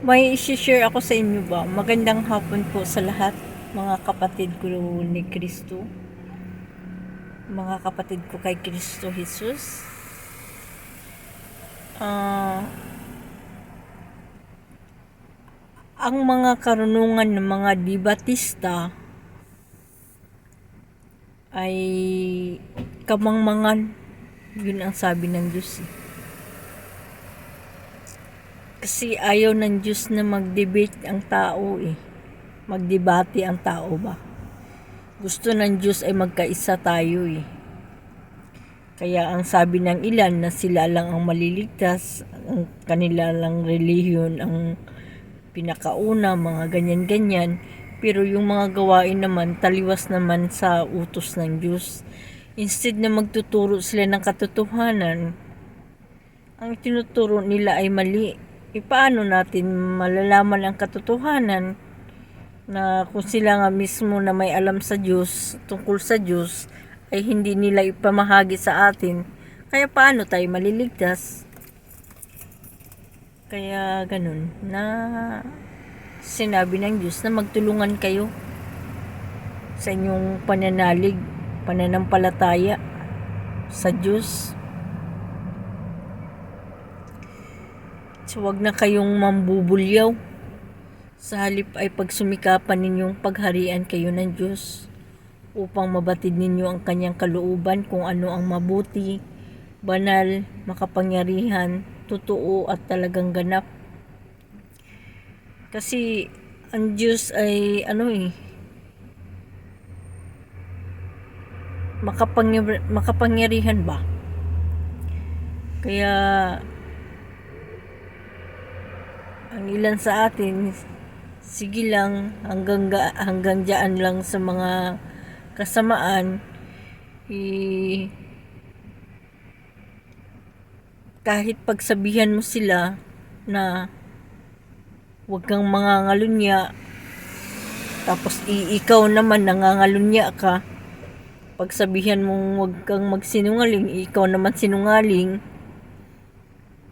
May isi-share ako sa inyo ba? Magandang hapon po sa lahat, mga kapatid ko ni Kristo. Mga kapatid ko kay Kristo Jesus. Ah, ang mga karunungan ng mga dibatista ay kamangmangan. Yun ang sabi ng Diyos. eh. Kasi ayaw ng Diyos na mag-debate ang tao eh. Magdebate ang tao ba? Gusto ng Diyos ay magkaisa tayo eh. Kaya ang sabi ng ilan na sila lang ang maliligtas, ang kanila lang relihiyon ang pinakauna, mga ganyan-ganyan. Pero yung mga gawain naman, taliwas naman sa utos ng Diyos. Instead na magtuturo sila ng katotohanan, ang tinuturo nila ay mali. E paano natin malalaman ang katotohanan na kung sila nga mismo na may alam sa Diyos, tungkol sa Diyos, ay hindi nila ipamahagi sa atin. Kaya paano tayo maliligtas? Kaya ganun, na sinabi ng Diyos na magtulungan kayo sa inyong pananalig, pananampalataya sa Diyos. So, wag na kayong mambubulyaw. Sa halip ay pagsumikapan ninyong pagharian kayo ng Diyos upang mabatid ninyo ang kanyang kalooban kung ano ang mabuti, banal, makapangyarihan, totoo at talagang ganap. Kasi ang Diyos ay ano eh, makapangyar- makapangyarihan ba? Kaya ang ilan sa atin sige lang hanggang ga- hanggang diyan lang sa mga kasamaan eh, kahit pagsabihan mo sila na huwag kang mangangalunya tapos ikaw naman nangangalunya ka pagsabihan mong huwag kang magsinungaling ikaw naman sinungaling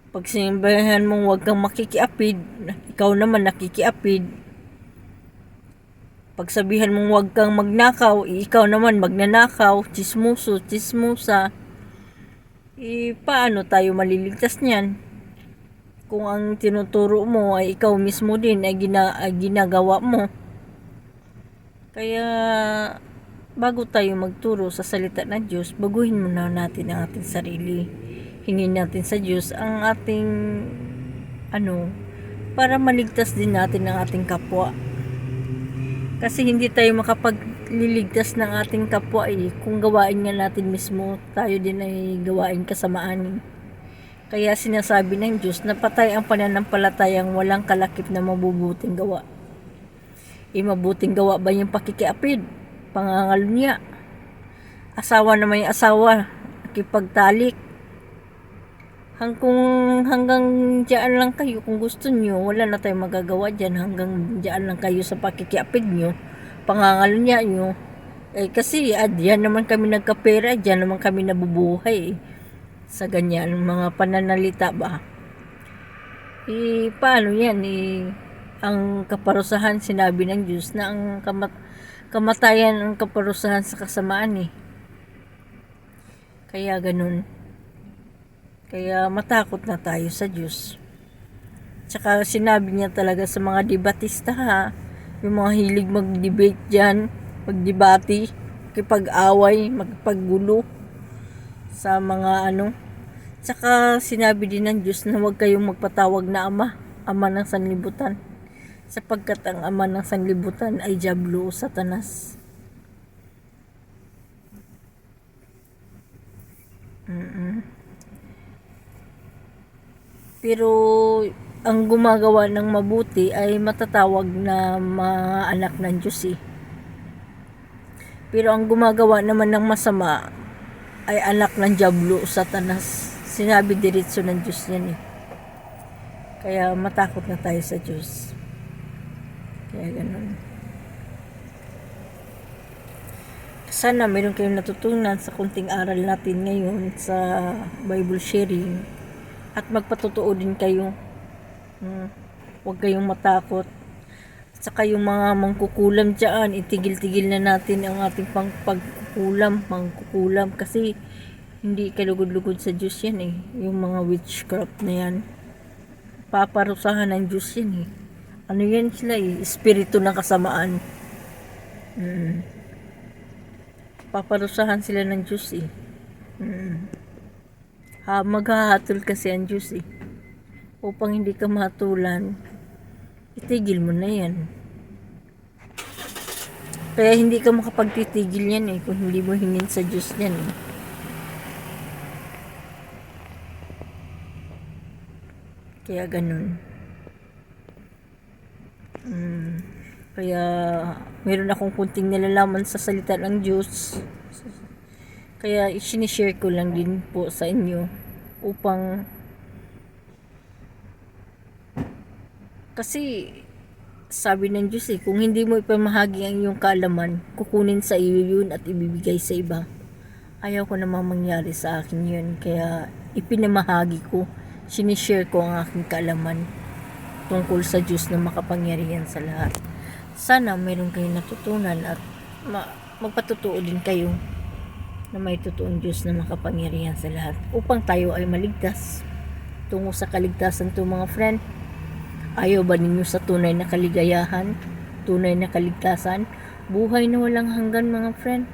pag sinabihan mong huwag kang makikiapid, ikaw naman nakikiapid. Pag sabihan mong huwag kang magnakaw, ikaw naman magnanakaw, chismuso, chismusa. Eh, paano tayo maliligtas niyan? Kung ang tinuturo mo ay ikaw mismo din ay, gina, ay ginagawa mo. Kaya, bago tayo magturo sa salita ng Diyos, baguhin muna natin ang ating sarili hingin natin sa Diyos ang ating ano para maligtas din natin ang ating kapwa. Kasi hindi tayo makapagliligtas ng ating kapwa eh. Kung gawain nga natin mismo tayo din ay gawain kasamaan. Kaya sinasabi ng Diyos na patay ang pananampalatayang walang kalakip na mabubuting gawa. Eh mabuting gawa ba yung pakikiapid? Pangangalunya. Asawa na may asawa. Nakipagtalik Hang kung hanggang diyan lang kayo kung gusto niyo, wala na tayong magagawa diyan hanggang diyan lang kayo sa pakikiapid niyo, pangangalunya niyo. Eh kasi ah, naman kami nagkapera, diyan naman kami nabubuhay. Sa ganyan mga pananalita ba? Eh paano yan eh ang kaparusahan sinabi ng Diyos na ang kamat kamatayan ang kaparusahan sa kasamaan eh. Kaya ganun. Kaya matakot na tayo sa Diyos. Tsaka sinabi niya talaga sa mga debatista ha, yung mga hilig mag-debate dyan, magdebate, kipag-away, magpaggulo sa mga ano. Tsaka sinabi din ng Diyos na huwag kayong magpatawag na ama, ama ng sanlibutan. Sapagkat ang ama ng sanlibutan ay Diablo o Satanas. Mm-mm. Pero ang gumagawa ng mabuti ay matatawag na mga anak ng Diyos eh. Pero ang gumagawa naman ng masama ay anak ng Diablo Satanas. Sinabi diretso ng Diyos yan eh. Kaya matakot na tayo sa Diyos. Kaya ganun. Sana meron kayong natutunan sa kunting aral natin ngayon sa Bible sharing at magpatotoo din kayo. Hmm. Huwag kayong matakot. At saka yung mga mangkukulam dyan, itigil-tigil na natin ang ating pang pagkukulam, mangkukulam. Kasi hindi kalugod-lugod sa Diyos yan eh. Yung mga witchcraft na yan. Paparusahan ng Diyos yan eh. Ano yan sila eh? Espiritu ng kasamaan. Mm. Paparusahan sila ng Diyos eh. Mm. Ha, maghahatol kasi ang Diyos eh. Upang hindi ka mahatulan, itigil mo na yan. Kaya hindi ka makapagtitigil yan eh, kung hindi mo hingin sa Diyos yan eh. Kaya ganun. Mm, kaya meron akong kunting nalalaman sa salita ng Diyos. Kaya isinishare ko lang din po sa inyo upang kasi sabi ng Diyos eh, kung hindi mo ipamahagi ang iyong kaalaman, kukunin sa iyo yun at ibibigay sa iba. Ayaw ko namang mangyari sa akin yun, kaya ipinamahagi ko, sinishare ko ang aking kaalaman tungkol sa Diyos na makapangyarihan sa lahat. Sana meron kayong natutunan at ma- magpatutuo din kayo na may totoong Diyos na makapangyarihan sa lahat upang tayo ay maligtas tungo sa kaligtasan to mga friend. Ayaw ba ninyo sa tunay na kaligayahan, tunay na kaligtasan, buhay na walang hanggan mga friend?